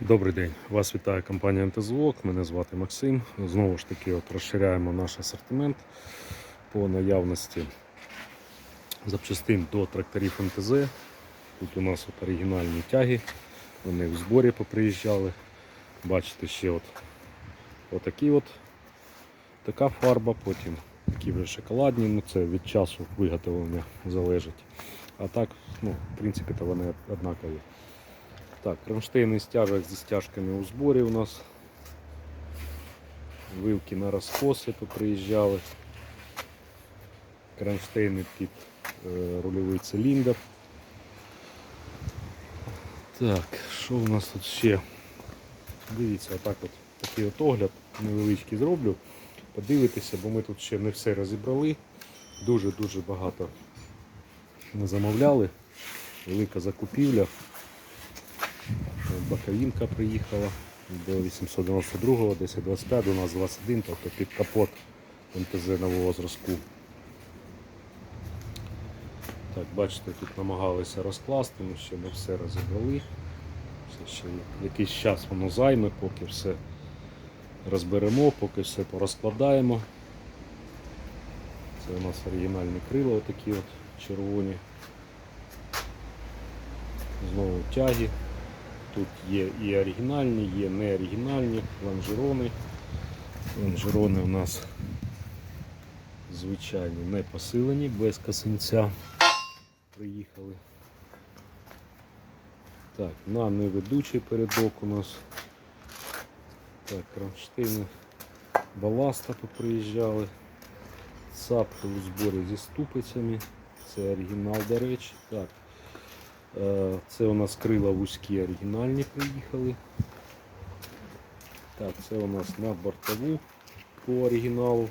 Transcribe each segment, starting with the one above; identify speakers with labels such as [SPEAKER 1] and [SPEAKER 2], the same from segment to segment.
[SPEAKER 1] Добрий день, вас вітає компанія МТЗОК, мене звати Максим. Знову ж таки от розширяємо наш асортимент по наявності запчастин до тракторів МТЗ. Тут у нас от оригінальні тяги, вони в зборі поприїжджали. Бачите, ще от отакі от така фарба, потім такі вже шоколадні, ну це від часу виготовлення залежить. А так, ну, в принципі, то вони однакові. Так, кронштейни стяжок зі стяжками у зборі у нас. Вилки на розкоси поприїжджали. Кронштейни під е, рульовий циліндр. Так, що у нас тут ще? Дивіться, отак от такий от огляд невеличкий зроблю. Подивитися, бо ми тут ще не все розібрали. Дуже-дуже багато ми замовляли. Велика закупівля. Баковинка приїхала до 892-го, 1025 у нас 21, тобто під капот МТЗ нового зразку. Так, бачите, тут намагалися розкласти, ми ще не все розібрали. Це ще якийсь час воно займе, поки все розберемо, поки все порозкладаємо. Це у нас оригінальні крила, отакі от червоні. Знову тяги. Тут є і оригінальні, є не оригінальні лонжерони. Лонжерони у нас звичайні не посилені, без косинця приїхали. Так, на неведучий передок у нас. Так, кронштейни баласта поприїжджали. Цапки у зборі зі ступицями. Це оригінал, до речі. Так. Е, Це у нас крила вузькі оригінальні приїхали. Так, це у нас на бортову по оригіналу.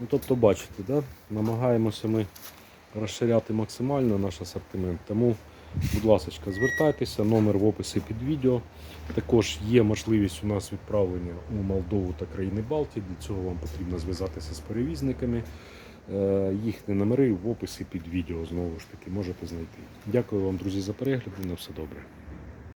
[SPEAKER 1] Ну, тобто, бачите, да? намагаємося ми розширяти максимально наш асортимент. Тому, будь ласка, звертайтеся, номер в описі під відео. Також є можливість у нас відправлення у Молдову та країни Балтії. Для цього вам потрібно зв'язатися з перевізниками. Е, Їхні номери в описі під відео знову ж таки можете знайти. Дякую вам, друзі, за перегляд і на все добре.